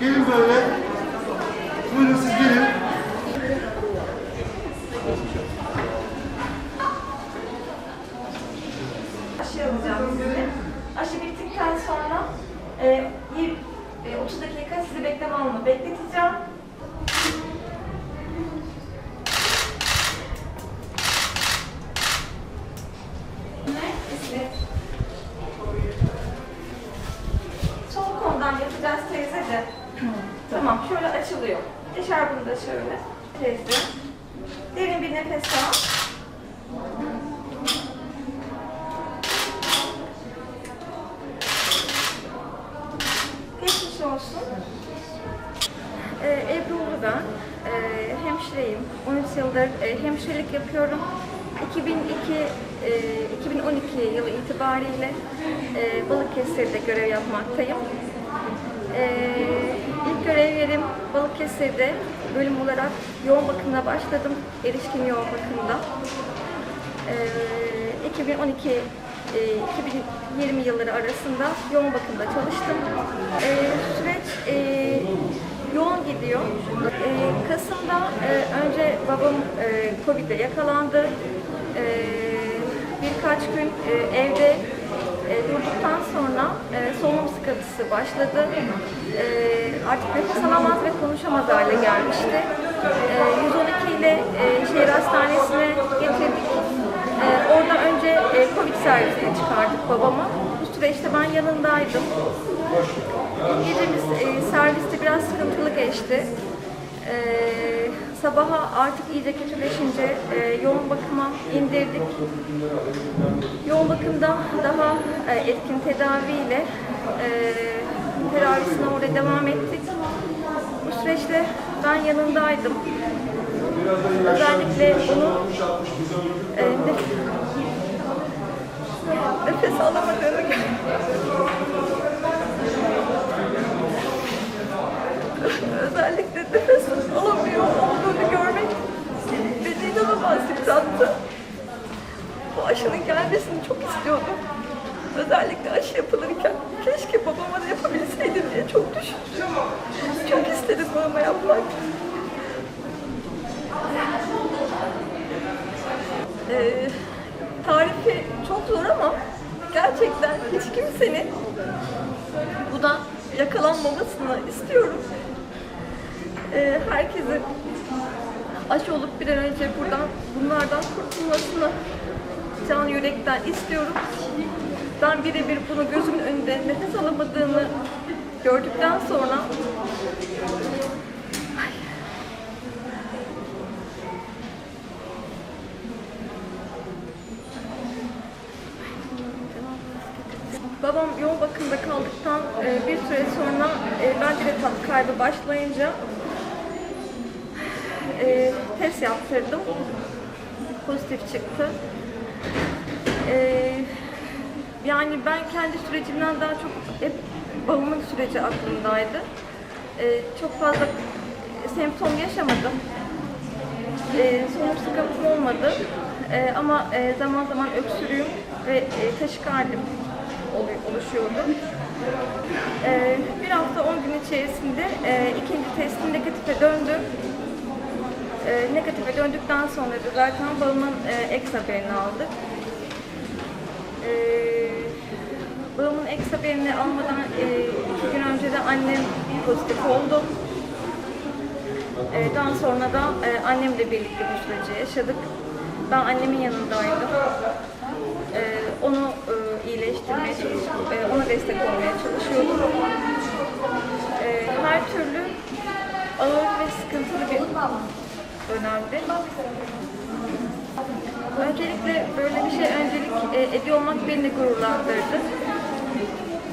Gelin böyle. Buyurun siz gelin. Aşı yapacağım size. Aşı bittikten sonra e, 30 e, dakika sizi bekleme alanında bekleteceğim. Sol koldan yapacağız teyze de şöyle. Teyze. Derin bir nefes al. Geçmiş olsun. Ee, Ebru Ulu ben. Ee, hemşireyim. 13 yıldır e, hemşirelik yapıyorum. 2002, e, 2012 yılı itibariyle e, Balıkesir'de görev yapmaktayım. Ee, ilk görev yerim Balıkesir'de bölüm olarak yoğun bakımda başladım. Erişkin yoğun bakımda. Ee, 2012 e, 2020 yılları arasında yoğun bakımda çalıştım. Ee, süreç e, yoğun gidiyor. Ee, Kasım'da e, önce babam e, Covid'e yakalandı. Ee, birkaç gün evde durduktan sonra e, solunum sıkıntısı başladı. E, artık nefes alamaz ve konuşamaz hale gelmişti. E, 112 ile e, şehir hastanesine getirdik. E, orada önce e, Covid servisine çıkardık babamı. Bu süreçte ben yanındaydım. Gecemiz e, serviste biraz sıkıntılı geçti. E, sabaha artık iyice kötüleşince e, indirdik. Yoğun bakımda daha e, etkin tedaviyle e, tedavisine orada devam ettik. Bu süreçte ben yanındaydım. Özellikle onu e, nef- nefes alamadığını özellikle aşının gelmesini çok istiyordum. Özellikle aşı yapılırken keşke babama da yapabilseydim diye çok düşündüm. Çok istedim babama yapmak. Ee, tarifi çok zor ama gerçekten hiç kimsenin buna yakalanmamasını istiyorum. Ee, herkesin aşı olup bir an önce buradan bunlardan kurtulmasını can yürekten istiyorum. Ben birebir bunu gözümün önünde nefes alamadığını gördükten sonra Babam yoğun bakımda kaldıktan e, bir süre sonra e, bende de tat kaybı başlayınca e, test yaptırdım. Pozitif çıktı. E, yani ben kendi sürecimden daha çok hep babamın süreci aklımdaydı. E, çok fazla semptom yaşamadım. E, solunum sıkıntım olmadı. E, ama e, zaman zaman öksürüğüm ve e, olu- oluşuyordu. E, bir hafta 10 gün içerisinde e, ikinci testim negatife döndü. E, negatife döndükten sonra da zaten babamın e, eks haberini aldık. E, babamın eks haberini almadan e, iki gün önce de annem pozitif oldu. E, daha sonra da e, annemle birlikte bu süreci yaşadık. Ben annemin yanındaydım. E, onu e, iyileştirmeye çalışıp, e, ona destek olmaya çalışıyordum. E, her türlü ağır ve sıkıntılı bir dönemdi. Öncelikle böyle bir şey öncelik e, ediyor olmak beni de gururlandırdı.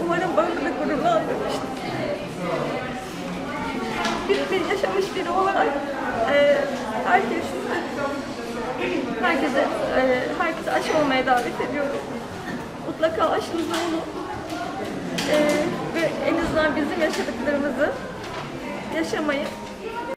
Umarım böyle de gururlandırmıştır. Bir, bir yaşamış biri olarak e, herkes herkese e, herkese aşı olmaya davet ediyorum. Mutlaka aşınızı olun. E, ve en azından bizim yaşadıklarımızı yaşamayı